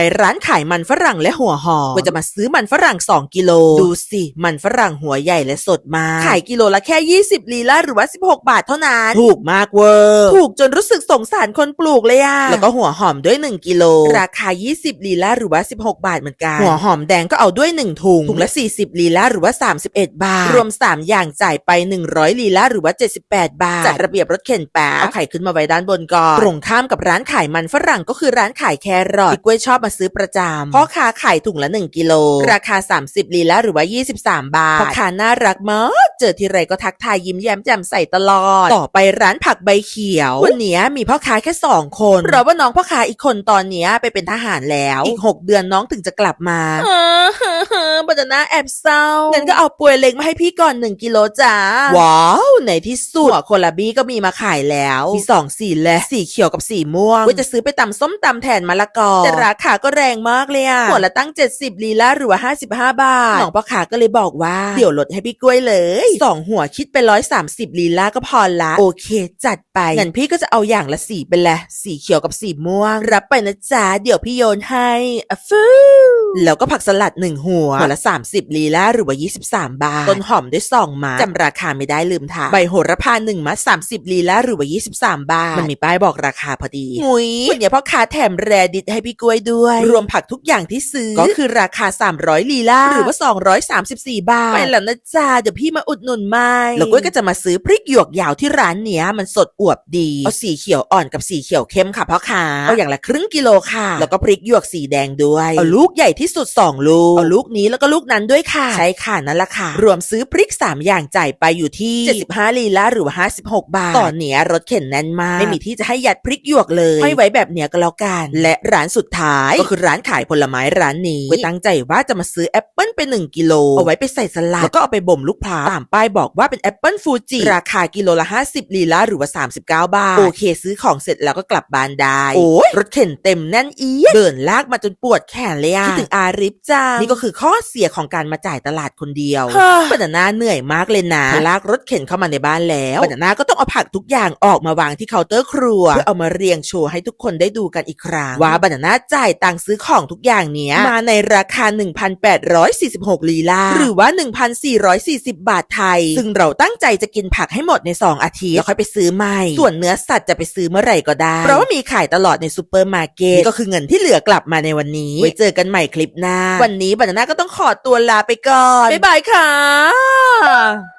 ไปร้านขายมันฝรั่งและหัวหอมก็จะมาซื้อมันฝรั่ง 2 กิโล ดูสิ มันฝรั่งหัวใหญ่และสดมาก ขายกิโลละแค่ 20 ลีลาหรือว่า 16 บาทเท่านั้น ถูกมากเวอร์ถูกจนรู้สึกสงสารคนปลูกเลยอะแล้วก็หัวหอมด้วย 1 กิโล ราคา 20 ลีลาหรือว่า 16 บาทเหมือนกัน หัวหอมแดงก็เอาด้วย 1 ถุง ถุงละ 40 ลีลาหรือว่า 31 บาท รวม 3 อย่างจ่ายไป 100 ลีลาหรือว่า 78 บาท จัดระเบียบรถเข็นแป๊บเอาไข่ขึ้นมาไว้ด้านบนก่อน ตรงข้ามกับร้านขายมันฝรั่งก็คือร้านขายแครอทที่กล้วยชอบมาซื้อประจำพ่อค้าขายถุงละ 1 กิโล ราคา 30ลีลาหรือว่า 23 บาทพ่อค้าน่ารักมากเจอทีไรก็ทักทายยิ้มแย้มแจ่มใสตลอด ต่อไปร้านผักใบเขียว วันเนี้ยมีพ่อค้าแค่ 2 คนเพราะว่าน้องพ่อค้าอีกคนตอนเนี้ยไปเป็นทหารแล้ว อีก 6 เดือนน้องถึงจะกลับมาเออบัตนาแอบเศร้างั้นก็เอาป่วยเล็กมาให้พี่ก่อน 1 กิโลจ้าว้าวในที่สุดหัวโคลาบี้ก็มีมาขายแล้ว มีสองสีเลยสีเขียวกับสีม่วงว่าจะซื้อไปตำส้มตำแทนมะละกอแต่ราคาก็แรงมากเลยอะหัวละตั้ง 70 ลีลาหรือว่า55 บาทน้องพ่อค้าก็เลยบอกว่า เดี๋ยวลดให้พี่กล้วยเลยสองหัวคิดไป 130 ลีลาก็พอละโอเค จัดไปงั้นพี่ก็จะเอาอย่างละสีไปแหละสีเขียวกับสีม่วง รับไปนะจ๊ะเดี๋ยวพี่โยนให้อะฟูแล้วก็ผักสลัดหนึ่งหัวหัวละ 30 ลีลาหรือว่า 23 บาท ต้นหอมด้วยสองมาจำราคาไม่ได้ลืมถามใบโหระพาหนึ่งมัด30 ลีลาหรือว่า 23 บาท มันมีป้ายบอกราคาพอดีหุยวันนี้พ่อค้าแถมแรดิตให้พี่กล้วยด้วยรวมผักทุกอย่างที่ซื้อ ก็คือราคา 300 ลีลาหรือว่า 234 บาทไปแล้วนะจ๊ะเดี๋ยวพี่มาอุดหนุนไม่แล้วกล้วยก็จะมาซื้อพริกหยวกยาวที่ร้านเนี้ยมันสดอวบดีเอาสีเขียวอ่อนกับสีเขียวเข้มค่ะพ่อค้าเอาอย่างละครึ่งกิโลค่ะ แล้วก็พริกหยวกสีแดงด้วยเอาลูกใหญ่ที่สุด2ลูกเอาลูกนี้แล้วก็ลูกนั้นด้วยค่ะใช่ค่ะนั่นละค่ะ รวมซื้อพริก 3 อย่างจ่ายไปอยู่ที่ 75 ลีลาหรือว่า 56 บาทตอนเนี้ยรถเข็นแน่นมาก ไม่มีที่จะให้ยัดพริกหยวกเลยให้ไว้แบบเนี้ยก็แล้วกัน และร้านสุดท้าย ก็คือร้านขายผลไม้ร้านนี้ไว้ตั้งใจว่าจะมาซื้อแอปเปิลไป 1 กิโล เอาไว้ไปใส่สลัด แล้วก็เอาไปบ่มลูกพร้าวตามป้ายบอกว่าเป็นแอปเปิลฟูจิราคากิโลละ 50 ลีลาหรือว่า 39 บาท โอเค ซื้อของเสร็จแล้วก็กลับบ้านได้โอ้ยรถเข็นเต็มแน่นอีดเดินลากมาจนปวดแขนเลยอะคิดถึงอาริฟจ้านี่ก็คือข้อเสียของการมาจ่ายตลาดคนเดียวบานาน่าเหนื่อยมากเลยนะพอลากรถเข็นเข้ามาในบ้านแล้วบานาน่าก็ต้องเอาผักทุกอย่างออกมาวางที่เคาน์เตอร์ครัวเพื่อเอามาเรียงโชว์ให้ทุกคนได้ดูกันอีกครั้งว่าบานาน่าจ่ายตังค์ซื้อของทุกอย่างเนี้ยมาในราคา 1,846 ลีลา หรือว่า 1,440 บาทไทย ซึ่งเราตั้งใจจะกินผักให้หมดใน 2 อาทิตย์แล้วค่อยไปซื้อใหม่ ส่วนเนื้อสัตว์จะไปซื้อเมื่อไหร่ก็ได้ เพราะว่ามีขายตลอดในซูเปอร์มาร์เก็ตนี่ก็คือเงินที่เหลือกลับมาในวันนี้ไว้เจอกันใหม่คลิปหน้า วันนี้บานาน่าก็ต้องขอตัวลาไปก่อนบ๊ายบายค่ะ na!